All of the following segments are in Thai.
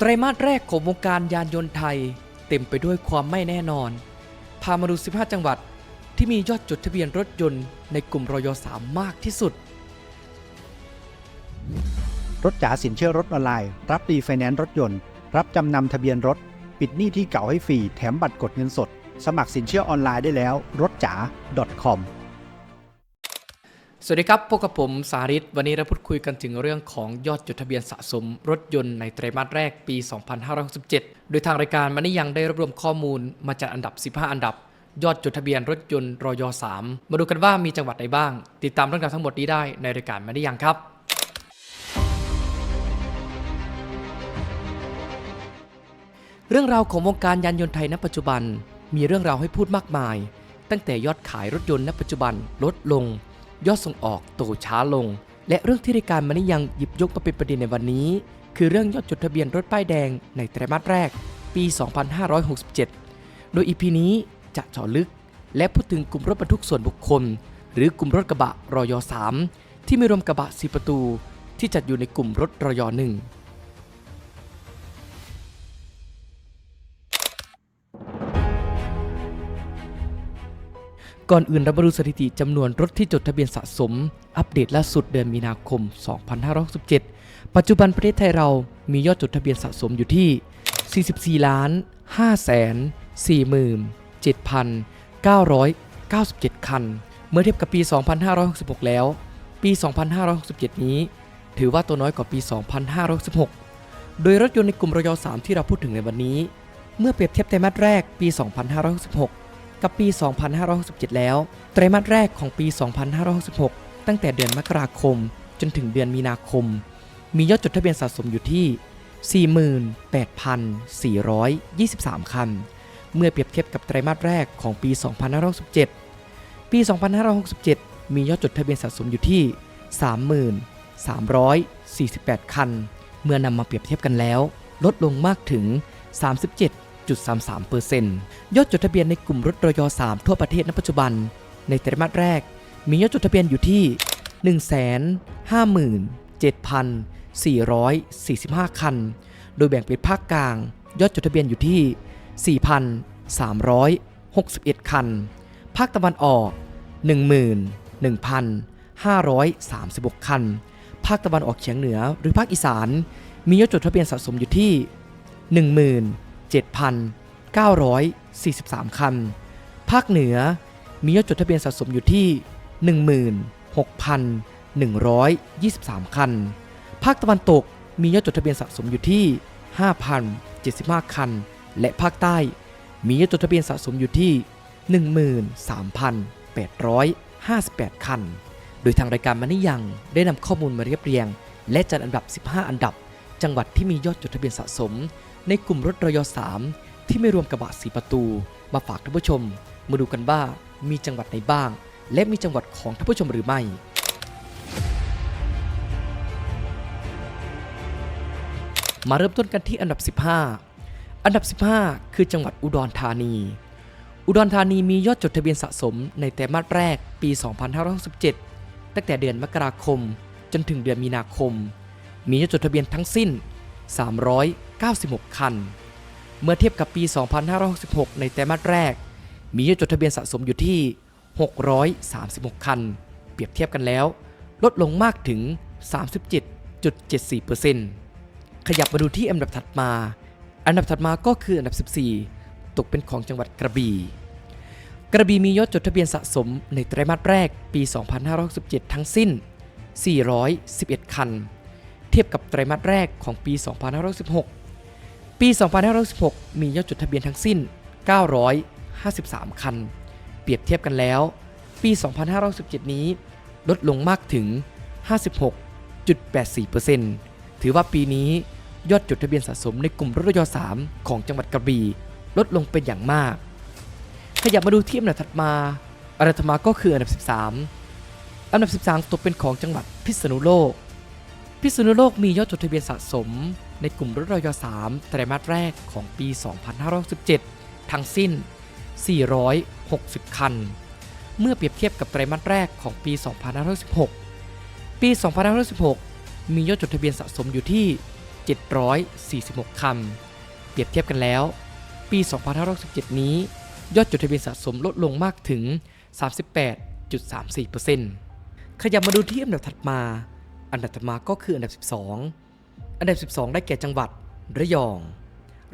ไตรมาสแรกของวงการยานยนต์ไทย เต็มไปด้วยความไม่แน่นอน พามาดู 15 จังหวัดที่มียอดจดทะเบียนรถยนต์ในกลุ่มรอย3มากที่สุด รถจ๋าสินเชื่อรถออนไลน์ รับรีไฟแนนซ์รถยนต์ รับจำนำทะเบียนรถ ปิดหนี้ที่เก่าให้ฟรี แถมบัตรกดเงินสด สมัครสินเชื่อออนไลน์ได้แล้ว รถจ๋า .com สวัสดีครับพบกับผมสาริตวันนี้เราพูดคุยกันถึงเรื่องของยอดจดทะเบียนสะสมรถยนต์ในไตรมาสแรกปี 2567 โดยทางรายการมันนี่ยังได้รวบรวมข้อมูลมาจากอันดับ 15 อันดับ ยอดจดทะเบียนรถยนต์รอย3มาดูกันว่ามีจังหวัดใดบ้าง ติดตามเรื่องราวทั้งหมดนี้ได้ในรายการมันนี่ยังครับ เรื่องราวของวงการยานยนต์ไทยณปัจจุบัน มีเรื่องราวให้พูดมากมาย ตั้งแต่ยอดขายรถยนต์ณปัจจุบันลดลง ยอดส่งออกโตช้าลง และเรื่องที่รายการมานิยังหยิบยกมาเป็นประเด็นในวันนี้ คือเรื่องยอดจดทะเบียนรถป้ายแดงในไตรมาสแรก ปี 2567 โดยอีพีนี้จะเจาะลึก และพูดถึงกลุ่มรถบรรทุกส่วนบุคคล หรือกลุ่มรถกระบะรอยอ3ที่ไม่รวมกระบะ 4 ประตู ที่จัดอยู่ในกลุ่มรถรอยอ1 ก่อนอื่นเรามาดูสถิติจำนวนรถที่จดทะเบียนสะสม อัปเดตล่าสุดเดือนมีนาคม 2567 ปัจจุบันประเทศไทยเรามียอดจดทะเบียนสะสมอยู่ที่ 44 ล้าน 5 แสน47,997 คัน เมื่อเทียบกับปี 2566 แล้ว ปี 2567 นี้ ถือว่าตัวน้อยกว่าปี 2516โดยรถยนต์ในกลุ่มรย3ที่เราพูดถึงในวันนี้ เมื่อเปรียบเทียบไตรมาสแรกปี 2566 กับปี 2567 แล้ว ไตรมาสแรกของปี 2566 ตั้งแต่เดือนมกราคม จนถึงเดือนมีนาคม มียอดจดทะเบียนสะสมอยู่ที่ 48,423 คัน เมื่อเปรียบเทียบกับไตรมาสแรกของปี 2567 ปี 2567 มียอดจดทะเบียนสะสมอยู่ที่33,48 คัน เมื่อนำมาเปรียบเทียบกันแล้ว ลดลงมากถึง37 10.33%ยอดจดทะเบียนในกลุ่มรถรย3ทั่วประเทศณปัจจุบัน ในไตรมาสแรก มียอดจดทะเบียนอยู่ที่ 157,445 คัน โดยแบ่งเป็นภาคกลาง ยอดจดทะเบียนอยู่ที่ 4,361 คัน ภาคตะวันออก 11,536 คัน ภาคตะวันออกเฉียงเหนือหรือภาคอีสาน มียอดจดทะเบียนสะสมอยู่ที่ 1 0 0 0 0 7,943 คัน ภาคเหนือมียอดจดทะเบียนสะสมอยู่ที่ 16,123 คัน ภาคตะวันตกมียอดจดทะเบียนสะสมอยู่ที่ 5,075 คัน และภาคใต้ มียอดจดทะเบียนสะสมอยู่ที่ 13,858 คัน โดยทางรายการมานิยังได้นำข้อมูลมาเรียบเรียง และจัดอันดับ 15 อันดับ จังหวัดที่มียอดจดทะเบียนสะสม ในกลุ่มรถรย3ที่ไม่รวมกระบะสีประตู มาฝากท่านผู้ชม มาดูกันว่ามีจังหวัดไหนบ้าง และมีจังหวัดของท่านผู้ชมหรือไม่มาเริ่มต้นกันที่อันดับ 15 อันดับ 15 คือจังหวัดอุดรธานี อุดรธานีมียอดจดทะเบียนสะสมในไตรมาสแรกปี 2567 ตั้งแต่เดือนมกราคม จนถึงเดือนมีนาคม มียอดจดทะเบียนทั้งสิ้น 96 คัน เมื่อเทียบกับปี 2566 ในไตรมาสแรก มียอดจดทะเบียนสะสมอยู่ที่ 636 คัน เปรียบเทียบกันแล้ว ลดลงมากถึง 37.74%ขยับมาดูที่อันดับถัดมา อันดับถัดมาก็คืออันดับ 14 ตกเป็นของจังหวัดกระบี่กระบี่มียอดจดทะเบียนสะสมในไตรมาสแรกปี 2567 ทั้งสิ้น 411 คัน เทียบกับไตรมาสแรกของปี 2516 ปี 2516มียอดจดทะเบียนทั้งสิ้น 953 คัน เปรียบเทียบกันแล้ว ปี 2517 นี้ ลดลงมากถึง 56.84%ถือว่าปีนี้ยอดจดทะเบียนสะสมในกลุ่มรถย3ของจังหวัดกระบี่ลดลงเป็นอย่างมากขยับมาดูที่อันดับถัดมาอันดับถัดมาก็คืออันดับ 13 อันดับ 13 ตกเป็นของจังหวัดพิษณุโลก พิษณุโลกมียอดจดทะเบียนสะสม ในกลุ่มรถรอย3ไตรมาสแรกของปี 2517ทั้งสิ้น 460 คัน เมื่อเปรียบเทียบกับไตรมาสแรกของปี 2516ปี 2516มียอดจดทะเบียนสะสมอยู่ที่ 746 คัน เปรียบเทียบกันแล้ว ปี 2567 นี้ ยอดจดทะเบียนสะสมลดลงมากถึง 38.34%ขยับมาดูที่อันดับถัดมา อันดับถัดมาก็คืออันดับ 12 อันดับ 12 ได้แก่จังหวัดระยอง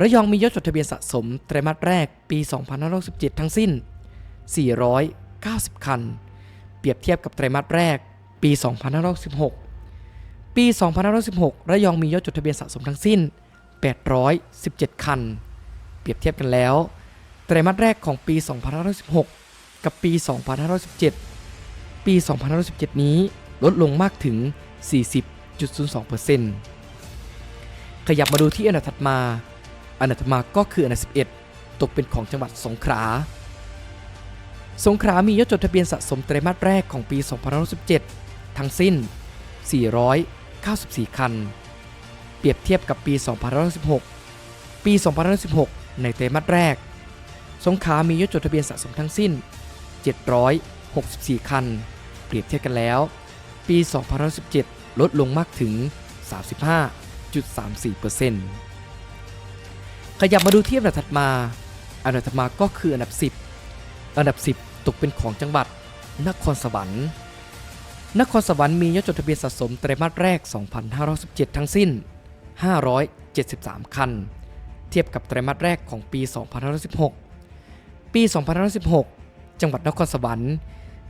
ระยองมียอดจดทะเบียนสะสมไตรมาสแรกปี2567ทั้งสิ้น 490 คัน เปรียบเทียบกับไตรมาสแรกปี2516ปี2516ระยองมียอดจดทะเบียนสะสมทั้งสิ้น 817 คัน เปรียบเทียบกันแล้ว ไตรมาสแรกของปี2516กับปี 2517 ปี 2517 นี้ลดลงมากถึง 40.02%ขยับมาดูที่อันดับถัดมา อันดับถัดมาก็คืออันดับ 11 ตกเป็นของจังหวัดสงขลา สงขลามียอดจดทะเบียนสะสมไตรมาสแรกของปี2517 ทั้งสิ้น 494 คัน เปรียบเทียบกับปี2516 ปี2516 ในไตรมาสแรก สงขลามียอดจดทะเบียนสะสมทั้งสิ้น 764 คัน เปรียบเทียบกันแล้ว ปี2517 ลดลงมากถึง 35.34%ขยับมาดูที่อันดับถัดมา อันดับถัดมาก็คืออันดับ 10 อันดับ 10 ตกเป็นของจังหวัดนครสวรรค์ นครสวรรค์มียอดจดทะเบียนสะสมไตรมาสแรก 2517 ทั้งสิ้น 573 คัน เทียบกับไตรมาสแรกของปี 2516 ปี 2516 จังหวัดนครสวรรค์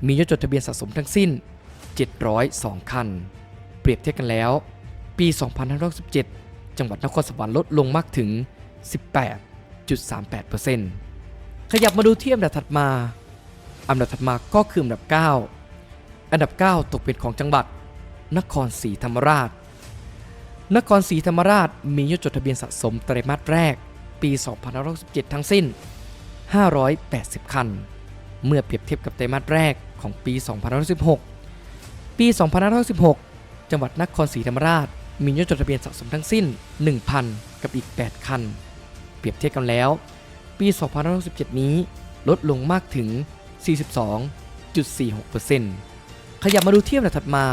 มียอดจดทะเบียนสะสมทั้งสิ้น 702 คัน เปรียบเทียบกันแล้ว ปี 2517 จังหวัดนครสวรรค์ลดลงมากถึง 18.38%ขยับมาดูที่อันดับถัดมา อันดับถัดมาก็คืออันดับ 9 อันดับ 9 ตกเป็นของจังหวัด นครศรีธรรมราช นครศรีธรรมราชมียอดจดทะเบียนสะสมไตรมาสแรก ปี 2567 ทั้งสิ้น 580 คัน เมื่อเปรียบเทียบกับไตรมาสแรกของปี 2516 ปี 2516 จังหวัดนครศรีธรรมราช มียอดจดทะเบียนสะสมทั้งสิ้น 1,000 กับอีก 8 คัน เปรียบเทียบกันแล้ว ปี2567 นี้ลดลงมากถึง 42.46%ขยับมาดูเทียบอันดับถัดมา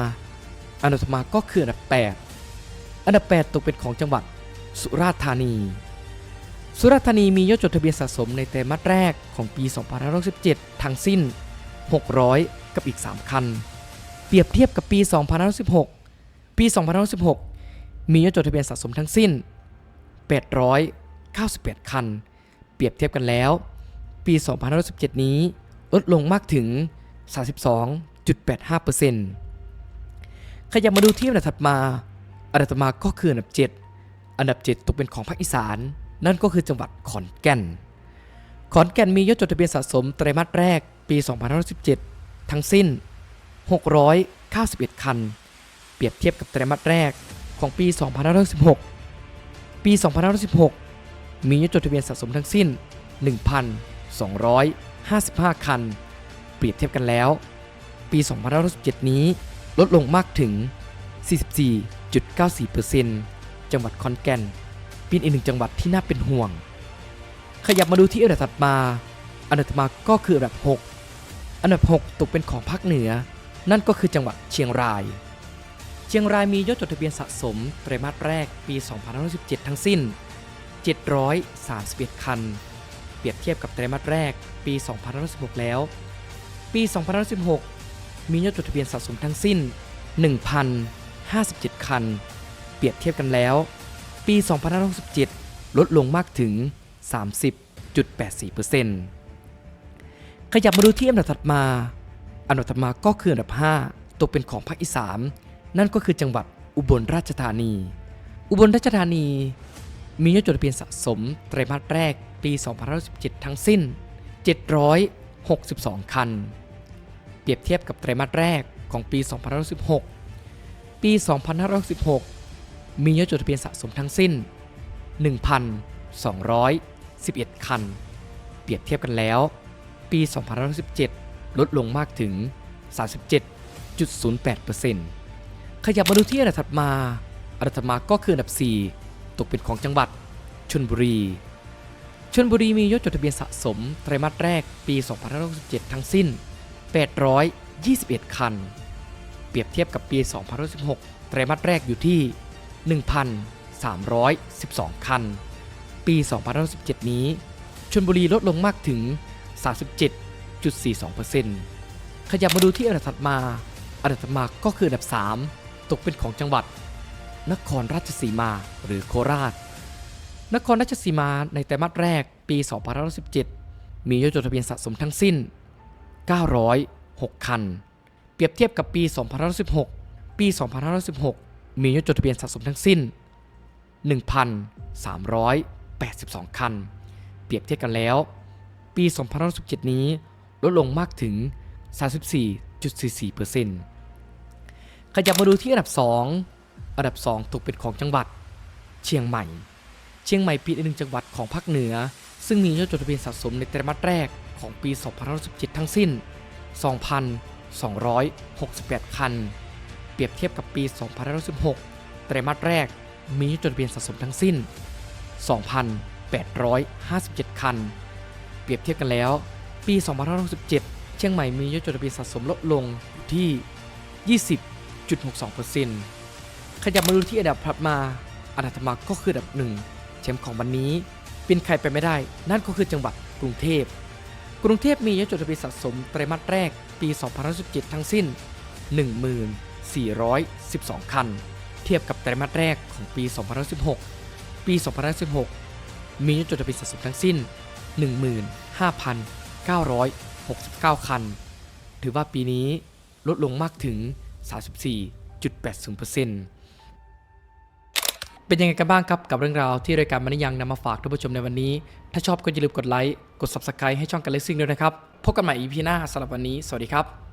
อันดับถัดมาก็คืออันดับ 8 อันดับ 8 ตกเป็นของจังหวัดสุราษฎร์ธานี สุราษฎร์ธานีมียอดจดทะเบียนสะสมในไตรมาสแรกของปี 2567 ทั้งสิ้น 600 กับอีก 3 คัน เปรียบเทียบกับปี 2516 ปี2516 มียอดจดทะเบียนสะสมทั้งสิ้น 898 คัน เปรียบเทียบกันแล้ว ปี 2517 นี้ลดลงมากถึง 32.85%ขยับมาดูที่อันดับถัดมา อันดับถัดมาก็คืออันดับ 7 อันดับ 7 ตกเป็นของภาคอีสาน นั่นก็คือจังหวัดขอนแก่น ขอนแก่นมียอดจดทะเบียนสะสมไตรมาสแรกปี 2517 ทั้งสิ้น 691 คัน ปรียบเทียบกับไตรมาสแรกของปี 2516ปี 2516มียอดจดทะเบียนสะสมทั้งสิ้น 1,255 คัน เปรียบเทียบกันแล้ว ปี 2517นี้ลดลงมากถึง 44.94%จังหวัดขอนแก่น เป็นอีกหนึ่งจังหวัดที่น่าเป็นห่วง ขยับมาดูที่อันดับถัดมา อันดับมาก็คืออันดับ 6 อันดับ 6 ตกเป็นของภาคเหนือ นั่นก็คือจังหวัดเชียงราย ชียงรายมียอดจดทะเบียนสะสมไตรมาสแรกปี 2517 ทั้งสิ้น 731 คัน เปรียบเทียบกับไตรมาสแรกปี 2516 แล้ว ปี 2516 มียอดจดทะเบียนสะสมทั้งสิ้น 1,057 คัน เปรียบเทียบกันแล้ว ปี 2567 ลดลงมากถึง 30.84%ขยับมาดูที่อันดับถัดมา อันดับถัดมาก็คืออันดับ 5 ตกเป็นของภาคอีสาน นั่นก็คือจังหวัดอุบลราชธานี อุบลราชธานี มียอดจดทะเบียนสะสมไตรมาสแรกปี2517ทั้งสิ้น 762 คัน เปรียบเทียบกับไตรมาสแรกของปี2516ปี 2516มียอดจดทะเบียนสะสมทั้งสิ้น 1,211 คัน เปรียบเทียบกันแล้ว ปี 2517ลดลงมากถึง 37.08% ขยับมาดูที่อันดับถัดมา อันดับถัดมาก็คืออันดับ 4 ตกเป็นของจังหวัดชลบุรี ชลบุรีมียอดจดทะเบียนสะสมไตรมาสแรกปี 2567 ทั้งสิ้น 821 คัน เปรียบเทียบกับปี 2516 ไตรมาสแรกอยู่ที่ 1,312 คัน ปี2017 นี้ ชลบุรีลดลงมากถึง 37.42%ขยับมาดูที่อันดับถัดมา อันดับถัดมาก็คืออันดับ 3 ตกเป็นของจังหวัด นครราชสีมาหรือโคราช นครราชสีมาในไตรมาสแรกปี 2517 มียอดจดทะเบียนสะสมทั้งสิ้น 906 คัน เปรียบเทียบกับปี 2516 ปี 2516 มียอดจดทะเบียนสะสมทั้งสิ้น 1,382 คัน เปรียบเทียบกันแล้ว ปี 2517 นี้ลดลงมากถึง 34.44% ขยับมาดูที่อันดับ 2 อันดับ 2ตกเป็นของจังหวัด เชียงใหม่ เชียงใหม่เป็นอีกหนึ่งจังหวัดของภาคเหนือ ซึ่งมียอดจดทะเบียนสะสมในไตรมาสแรกของปี2517 ทั้งสิ้น 2,268 คัน เปรียบเทียบกับปี2516 ไตรมาสแรกมียอดจดทะเบียนสะสมทั้งสิ้น 2,857 คัน เปรียบเทียบกันแล้ว ปี 2567 เชียงใหม่มียอดจดทะเบียนสะสมลดลงอยู่ ที่20.62%ขยับมาดูที่อันดับถัดมาอันดับถัดมาก็คืออันดับหนึ่งแชมป์ของวันนี้เป็นใครไปไม่ได้ นั่นก็คือจังหวัดกรุงเทพ กรุงเทพมียอดจดทะเบียนสะสมไตรมาสแรกปี 2017 ทั้งสิ้น 1412 คัน เทียบกับไตรมาสแรกของปี 2016 ปี 2016 มียอดจดทะเบียนสะสมทั้งสิ้น 15,969 คัน ถือว่าปีนี้ลดลงมากถึง 34.80%เป็นยังไงกันบ้างครับกับเรื่องราวที่รายการมันยังนำมาฝากท่านผู้ชมในวันนี้ ถ้าชอบก็อย่าลืมกดไลค์ กด Subscribe ให้ช่องกันเลซิ่งด้วยนะครับ พบกันใหม่ EP หน้าสำหรับวันนี้ สวัสดีครับ